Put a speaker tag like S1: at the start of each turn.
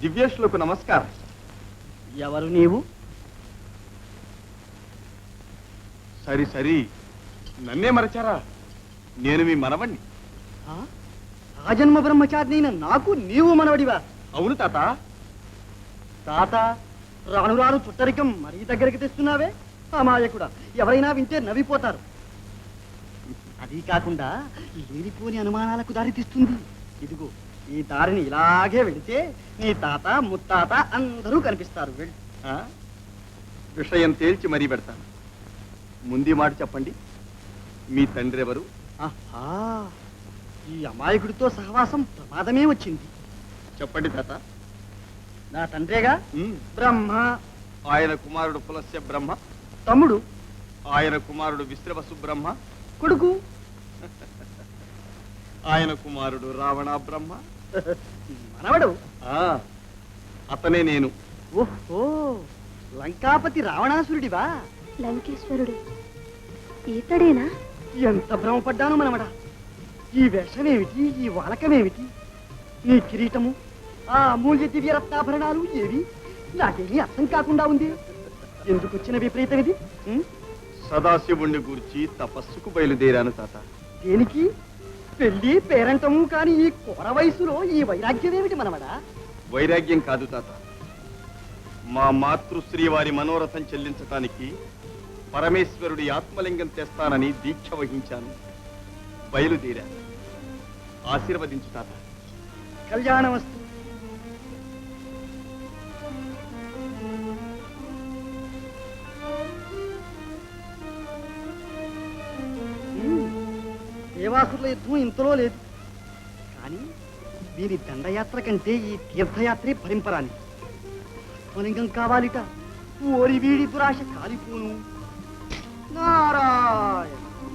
S1: దివ్యేష్లకు నమస్కారం.
S2: ఎవరు నీవు?
S1: సరి సరి నన్నే మరచారా? నేను మీ మనవణ్ణి.
S2: ఆ? ఆజన్మ బ్రహ్మచారినైన నాకు నీవు మనవడివా?
S1: అవును తాత.
S2: తాత రాను రాను చుట్టరికం మరీ దగ్గరికి తెస్తున్నావే? అమాయకుడా ఎవరైనా వింటే నవ్విపోతారు. అది కాకుండా లేనిపోని అనుమానాలకు దారి తీస్తుంది ఇదిగో ఈ దారిని ఇలాగే వెళితే నీ తాత ముత్తాత అందరూ కనిపిస్తారు?
S1: విషయం తేల్చి మరీ పెడతాను. ముందు మాట చెప్పండి. మీ తండ్రి ఎవరు?
S2: ఆహా! ఈ అమాయకుడితో సహవాసం ప్రమాదమే వచ్చింది.
S1: చెప్పండి తాత.
S2: నా తండ్రేగా? బ్రహ్మ.
S1: ఆయన కుమారుడు పులస్య బ్రహ్మ.
S2: తమ్ముడు.
S1: ఆయన కుమారుడు విశ్రవసు బ్రహ్మ.
S2: కొడుకు.
S1: ఆయన కుమారుడు రావణ బ్రహ్మ.
S2: మనవడు?
S1: ఆ, అతనే నేను.
S2: ఓహో లంకాపతి రావణాసురుడివా?
S3: లంకేశ్వరుడు. ఈతడేనా?
S2: ఎంత భ్రమపడ్డాను మనవడా. ఈ వేషమేమిటి ఈ వాలకమేమిటి? నీ కిరీటము ఆ అమూల్య దివ్య రత్నాభరణాలు ఏవి? నాకేమీ అర్థం కాకుండా ఉంది. ఎందుకు వచ్చిన విపరీతం ఇది ఉం?
S1: సదాశివుణ్ణి గూర్చి తపస్సుకు బయలుదేరాను తాత.
S2: దేనికి? పెళ్ళి పేరంటము కాని ఈ కోర వయసులో ఈ వైరాగ్యం ఏమిటి మనవడా?
S1: వైరాగ్యం కాదు తాత. మా మాతృశ్రీ వారి మనోరథం చెల్లించటానికి పరమేశ్వరుడి ఆత్మలింగం తెస్తానని దీక్ష వహించాను. బయలుదేరా. ఆశీర్వదించు తాత.
S2: కళ్యాణమస్తు. ఉమ్, దేవాసురుల యుద్ధం ఇంతలో లేదు. కానీ దీని దండయాత్ర కంటే ఈ తీర్థయాత్రే భరింపరాని ఆత్మలింగం కావాలిట. ఓరి వీడి దురాశ కాలిపోను. నారాయణ!